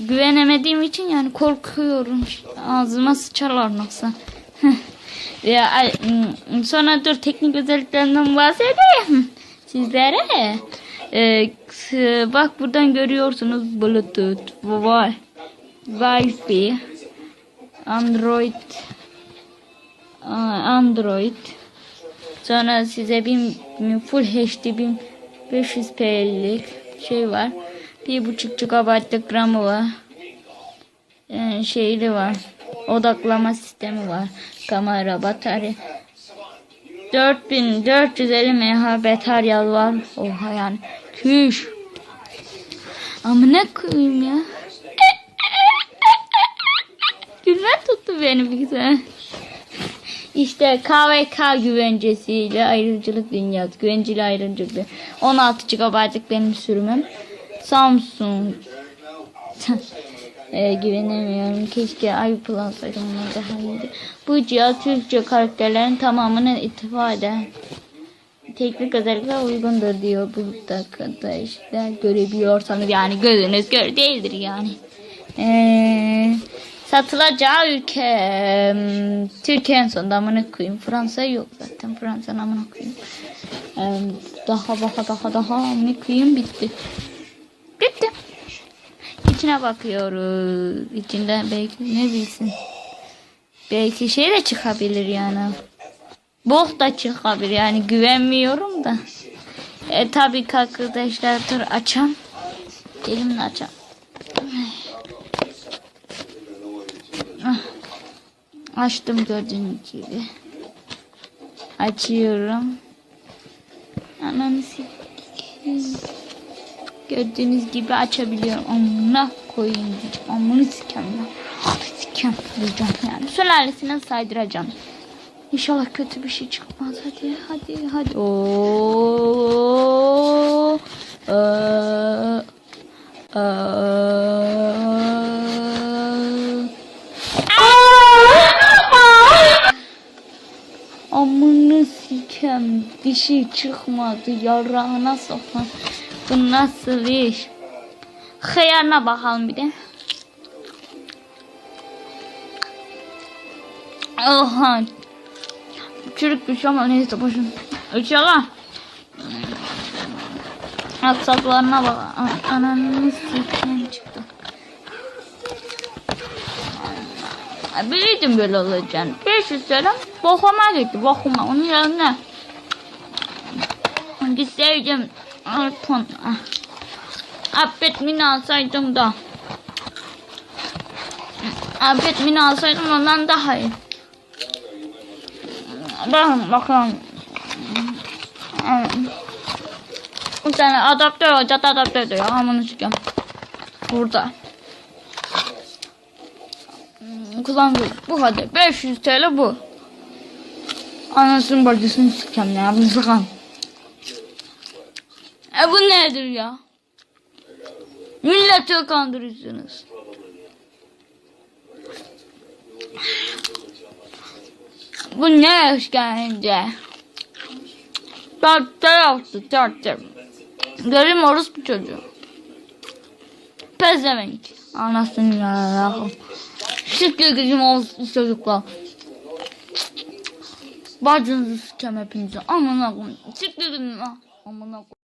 Güvenemediğim için yani korkuyorum. Ağzıma sıçarlar nasıl. ya sonra dur teknik özelliklerinden bahsedeyim sizlere. Ee, bak buradan görüyorsunuz Bluetooth, Wi, Wi-Fi, Android, Android. Sonra size bir full HD 1500p'lik şey var. Bir buçuk GB'lık RAM'ı var. Ee, şeyli var. Odaklama sistemi var. Kamera, batarya. 4450 mAh batarya var. Oha yani. Küş. Ama ne koyayım ya. Gülme tuttu beni bir güzel. İşte KVK güvencesiyle ayrımcılık dünyası. Güvenceli ayrımcılık. 16 GB'lık benim sürümüm. Samsung. e, güvenemiyorum. Keşke iPlus. Onlar daha iyiydi. Bu cihaz Türkçe karakterlerin tamamını eden teknik özellikler uygundur diyor bu arkadaşlar görebiliyorsanız yani gözünüz gör değildir yani. Ee, satılacağı ülke em, Türkiye en sonunda amına koyayım. Fransa yok zaten. Fransa amına koyayım. Em, daha daha daha daha amına koyayım bitti. Bitti. İçine bakıyoruz. İçinde belki ne bilsin. Belki şey de çıkabilir yani. Bok da çıkabilir yani güvenmiyorum da. E tabii arkadaşlar dur açam. Elimle açam. Ah. Açtım gördüğünüz gibi. Açıyorum. Ananı sikeyim. Gördüğünüz gibi açabiliyorum. Amına koyayım diyeceğim. Amını sikem ya. Sikem diyeceğim yani. Sülalesine saydıracağım. İnşallah kötü bir şey çıkmaz. Hadi hadi hadi. Oo. Ee, ee. Amını sikem bir şey çıkmadı yarağına sokan bu nasıl iş? Hıyarına bakalım bir de Oha. Çürük bir şey ama neyse boşun. İnşallah Aksaklarına bak A- Ananı sikem çıktı. Ay, Biliyordum böyle olacağını. 500 lira. Bokuma gitti bokuma. Onun yerine. Gitseydim iPhone ah. Affet mini alsaydım da Affet mini alsaydım ondan daha iyi. Bakın bakalım. Bir tane adaptör olacak adaptör diyor. Hamını çıkıyorum. Burada. kullandık. Bu kadar. 500 TL bu. Anasının bacısını sikeceğim ya. Bunu sakın. E bu nedir ya? Milleti kandırıyorsunuz. Bu ne işkence? Dörtte yaptı dörtte. Göreyim orospu çocuğu. Pezevenk. Anasını yararım. Şükür gücüm olsun çocuklar. Bacınızı sikeceğim hepinizi. Amına koyayım. Şükür gücüm. Amına koyayım.